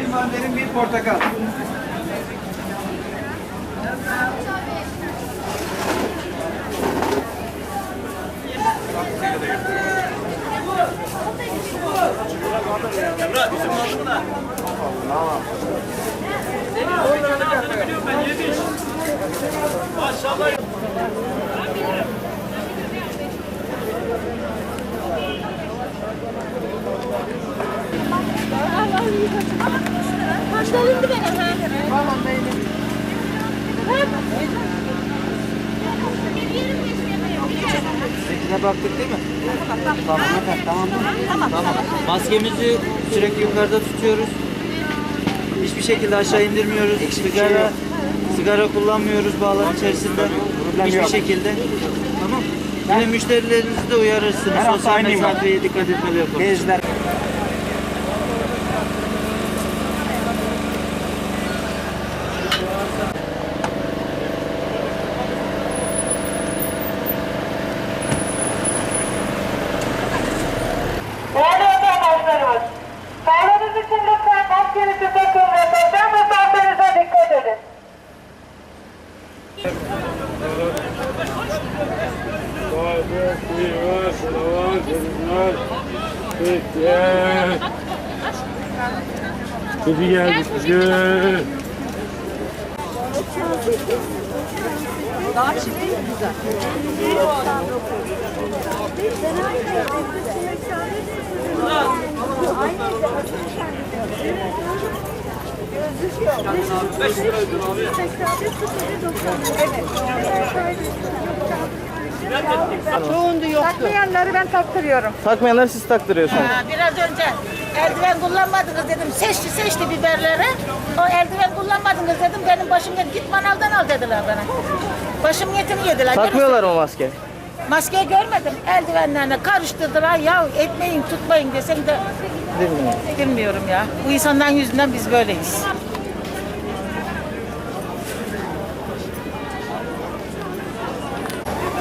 Bir mandalin, bir portakal. Mandalindi benim ha. Tamam benim. Baktık değil mi? Tamam efendim, tamam. Tamam. Maskemizi sürekli yukarıda tutuyoruz. Hiçbir şekilde aşağı indirmiyoruz. sigara, sigara kullanmıyoruz bağlar içerisinde. Hiçbir şekilde. Tamam. Yine müşterilerinizi de uyarırsınız. Sosyal mesafeye dikkat etmeli yapın. Kuzu geldi kuzu. Daha çiftlik güzel. Gözüküyor. 5 lira ödül abi. 85 Evet geldi kedi. Takmayanları ben taktırıyorum. Takmayanları siz taktırıyorsunuz. Ha, Biraz önce eldiven kullanmadınız dedim. Seçti seçti biberleri. O eldiven kullanmadınız dedim. Benim başım yedi. Git manavdan al dediler bana. Başım yetini yediler. Takmıyorlar mı maske? Maskeyi görmedim. Eldivenlerine karıştırdılar. Ya etmeyin tutmayın desem de Bilmiyorum. bilmiyorum ya. Bu insanların yüzünden biz böyleyiz.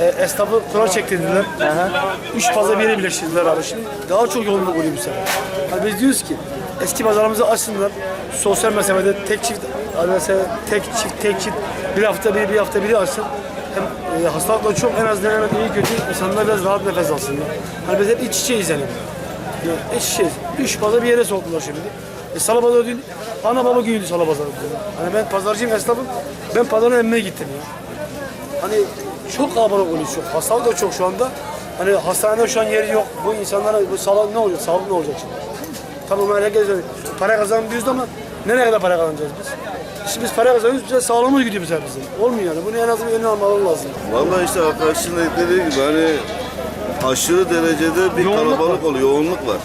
e, esnafı kura çektirdiler. Üç fazla bir yere birleştirdiler abi. Şimdi daha çok yoğunluk oluyor bu sefer. Hani biz diyoruz ki eski pazarımızı açsınlar. Sosyal mesafede tek çift, hani mesela tek çift, tek çift bir hafta biri bir hafta biri açsın. Hem e, hastalıkla çok en azından hemen iyi kötü insanlar biraz rahat nefes alsınlar. Hani biz hep iç içeyiz yani. Yani iç içeyiz. Üç fazla bir yere soktular şimdi. E, salı pazarı değil, ana baba günüydü salı pazarı. Hani ben pazarcıyım esnafım, ben pazarın emmeye gittim ya. Hani çok kalabalık oluyor çok. Hastalık da çok şu anda. Hani hastanede şu an yeri yok. Bu insanlara bu sağlık ne olacak? Sağlık ne olacak şimdi? Tamam herkes para kazanıyoruz ama nereye kadar para kazanacağız biz? Şimdi biz para kazanıyoruz, bize sağlığımız gidiyor bize bizim. Olmuyor yani. Bunu en azından önüne almaları lazım. Vallahi işte arkadaşın dediği gibi hani aşırı derecede bir Yoğunluk kalabalık oluyor, yoğunluk var.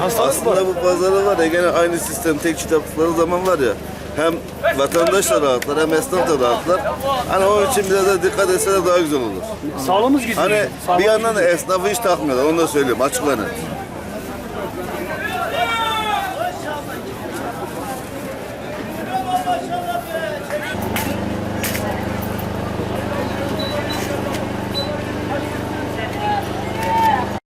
Hastalık var. Aslında bu pazarı var ya gene aynı sistem tek çift yaptıkları zaman var ya hem vatandaş da rahatlar hem esnaf da rahatlar. Hani onun için biraz da dikkat etseler daha güzel olur. Sağlığımız gidiyor. Hani Sağlığımız bir yandan da esnafı hiç takmıyorlar onu da söyleyeyim açık ve net.